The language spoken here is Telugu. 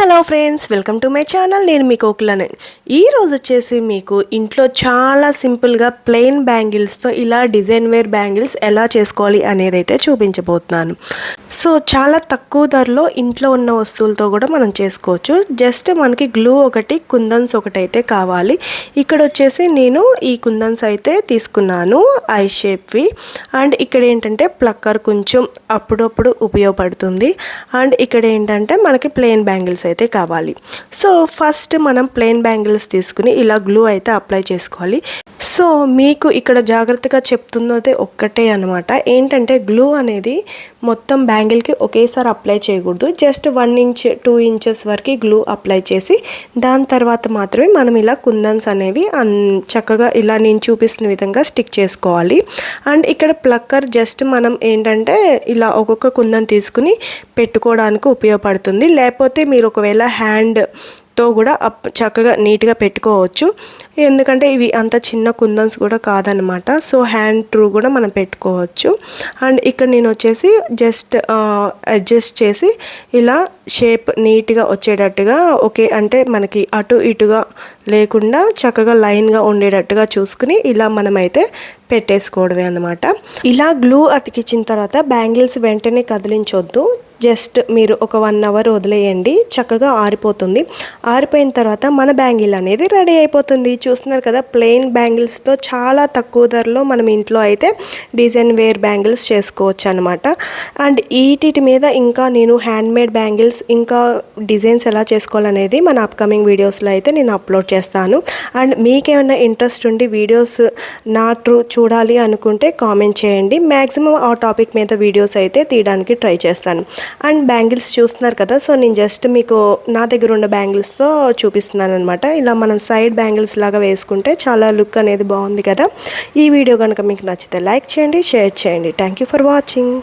Hello friends welcome to my channel. నేను మీకు కోకులను. ఈ రోజు వచ్చేసి మీకు ఇంట్లో చాలా సింపుల్గా ప్లెయిన్ బ్యాంగిల్స్తో ఇలా డిజైన్ వేర్ బ్యాంగిల్స్ ఎలా చేసుకోవాలి అనేది అయితే చూపించబోతున్నాను. సో చాలా తక్కువ ధరలో ఇంట్లో ఉన్న వస్తువులతో కూడా మనం చేసుకోవచ్చు. జస్ట్ మనకి గ్లూ ఒకటి కుందన్స్ ఒకటి అయితే కావాలి. ఇక్కడ వచ్చేసి నేను ఈ కుందన్స్ అయితే తీసుకున్నాను ఐ షేప్వి అండ్ ఇక్కడ ఏంటంటే ప్లక్కర్ కొంచెం అప్పుడప్పుడు ఉపయోగపడుతుంది. అండ్ ఇక్కడ ఏంటంటే మనకి ప్లెయిన్ బ్యాంగిల్స్ అయితే కావాలి. సో ఫస్ట్ మనం ప్లెయిన్ బ్యాంగిల్స్ తీసుకుని ఇలా గ్లూ అయితే అప్లై చేసుకోవాలి. సో మీకు ఇక్కడ జాగ్రత్తగా చెప్తున్నది ఒక్కటే అనమాట ఏంటంటే గ్లూ అనేది మొత్తం బ్యాంగిల్కి ఒకేసారి అప్లై చేయకూడదు. Just one inch two inches వరకు గ్లూ అప్లై చేసి దాని తర్వాత మాత్రమే మనం ఇలా కుందన్స్ అనేవి అన్ చక్కగా ఇలా నేను చూపిస్తున్న విధంగా స్టిక్ చేసుకోవాలి. అండ్ ఇక్కడ ప్లక్కర్ జస్ట్ మనం ఏంటంటే ఇలా ఒక్కొక్క కుందన్ తీసుకుని పెట్టుకోవడానికి ఉపయోగపడుతుంది. లేకపోతే మీరు ఒకవేళ హ్యాండ్ తో కూడా అప్ చక్కగా నీట్గా పెట్టుకోవచ్చు. ఎందుకంటే ఇవి అంత చిన్న కుందన్స్ కూడా కాదనమాట సో హ్యాండ్ ట్రూ కూడా మనం పెట్టుకోవచ్చు. అండ్ ఇక్కడ నేను వచ్చేసి జస్ట్ అడ్జస్ట్ చేసి ఇలా షేప్ నీట్గా వచ్చేటట్టుగా ఓకే అంటే మనకి అటు ఇటుగా లేకుండా చక్కగా లైన్గా ఉండేటట్టుగా చూసుకుని ఇలా మనమైతే పెట్టేసుకోవడమే అనమాట ఇలా గ్లూ అతికించిన తర్వాత బ్యాంగిల్స్ వెంటనే కదిలించొద్దు. జస్ట్ మీరు ఒక వన్ అవర్ వదిలేయండి. చక్కగా ఆరిపోతుంది. ఆరిపోయిన తర్వాత మన బ్యాంగిల్ అనేది రెడీ అయిపోతుంది. చూస్తున్నారు కదా ప్లెయిన్ బ్యాంగిల్స్తో చాలా తక్కువ ధరలో మనం ఇంట్లో అయితే డిజైన్ వేర్ బ్యాంగిల్స్ చేసుకోవచ్చు అనమాట అండ్ వీటి మీద ఇంకా నేను హ్యాండ్మేడ్ బ్యాంగిల్స్ ఇంకా డిజైన్స్ ఎలా చేసుకోవాలనేది మన అప్కమింగ్ వీడియోస్లో అయితే నేను అప్లోడ్ చేస్తాను. అండ్ మీకేమైనా ఇంట్రెస్ట్ ఉండి వీడియోస్ నా ట్రూ చూడాలి అనుకుంటే కామెంట్ చేయండి. మ్యాక్సిమం ఆ టాపిక్ మీద వీడియోస్ అయితే తీయడానికి ట్రై చేస్తాను. అండ్ బ్యాంగిల్స్ చూస్తున్నారు కదా సో నేను జస్ట్ మీకు నా దగ్గర ఉన్న బ్యాంగిల్స్తో చూపిస్తున్నాను అనమాట ఇలా మనం సైడ్ బ్యాంగిల్స్ లాగా వేసుకుంటే చాలా లుక్ అనేది బాగుంది కదా. ఈ వీడియో కనుక మీకు నచ్చితే లైక్ చేయండి షేర్ చేయండి. Thank you for watching